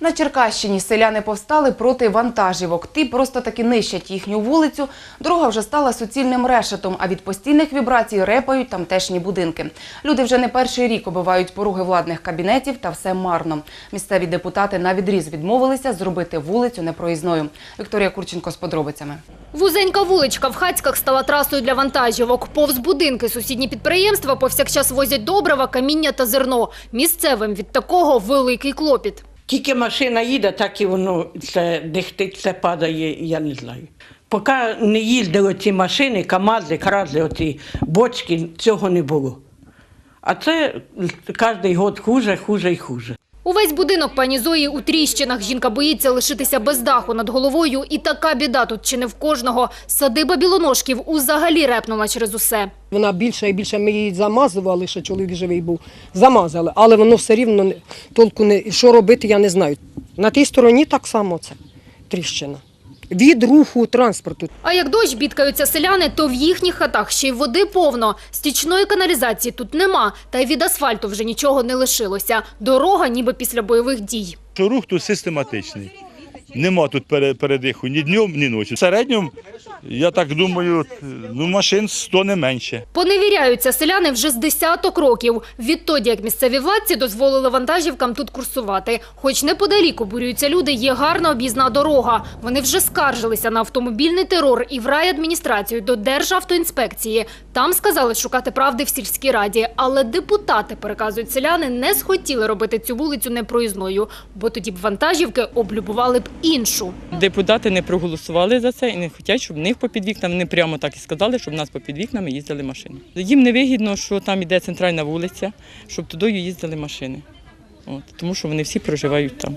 На Черкащині селяни повстали проти вантажівок. Ті просто таки нищать їхню вулицю. Дорога вже стала суцільним решетом, а від постійних вібрацій репають тамтешні будинки. Люди вже не перший рік обивають пороги владних кабінетів, та все марно. Місцеві депутати на відріз відмовилися зробити вулицю непроїзною. Вікторія Курченко з подробицями. Вузенька вуличка в Хацьках стала трасою для вантажівок. Повз будинки сусідні підприємства повсякчас возять добрива, каміння та зерно. Місцевим від такого великий клопіт. Тільки машина їде, так і воно це дихтить, це падає, я не знаю. Поки не їздили ці машини, КАМАЗи, крази, оці бочки, цього не було. А це кожен год хуже, хуже і хуже. Увесь будинок пані Зої у тріщинах. Жінка боїться лишитися без даху над головою. І така біда тут чи не в кожного. Садиба білоножків узагалі репнула через усе. Вона більше і більше ми її замазували, що чоловік живий був. Замазали, але воно все рівно толку не що робити, я не знаю. На тій стороні так само це тріщина. Від руху транспорту. А як дощ бідкаються селяни, то в їхніх хатах ще й води повно. Стічної каналізації тут нема, та й від асфальту вже нічого не лишилося. Дорога ніби після бойових дій. рух тут систематичний. Нема тут пере- передиху ні днем, ні ночі. В середньому, я так думаю, ну, машин 100 не менше. Поневіряються селяни вже з десяток років. Відтоді, як місцеві владці дозволили вантажівкам тут курсувати. Хоч неподалік обурюються люди, є гарна об'їзна дорога. Вони вже скаржилися на автомобільний терор і в райадміністрацію до Державтоінспекції. Там сказали шукати правди в сільській раді. Але депутати, переказують селяни, не схотіли робити цю вулицю непроїзною, бо тоді б вантажівки облюбували б іншу. Депутати не проголосували за це і не хочуть, щоб в них попід вікнами, вони прямо так і сказали, щоб в нас попід вікнами їздили машини. Їм не вигідно, що там іде центральна вулиця, щоб туди їздили машини. От, тому що вони всі проживають там.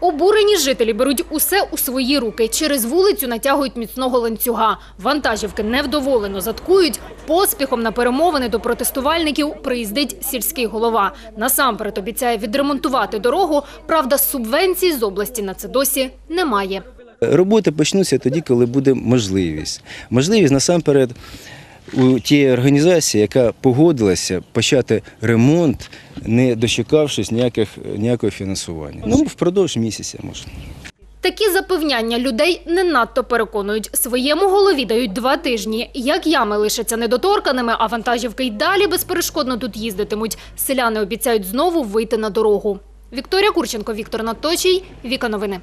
Обурені жителі беруть усе у свої руки. Через вулицю натягують міцного ланцюга. Вантажівки невдоволено заткують. Поспіхом на перемовини до протестувальників приїздить сільський голова. Насамперед обіцяє відремонтувати дорогу. Правда, субвенцій з області на це досі немає. Роботи почнуться тоді, коли буде можливість. Можливість насамперед у тієї організації, яка погодилася почати ремонт, не дочекавшись ніяких, ніякого фінансування. Ну, впродовж місяця можна. Такі запевняння людей не надто переконують. Своєму голові дають два тижні. Як ями лишаться недоторканими, а вантажівки й далі безперешкодно тут їздитимуть. Селяни обіцяють знову вийти на дорогу. Вікторія Курченко, Віктор Наточій, Віка Новини.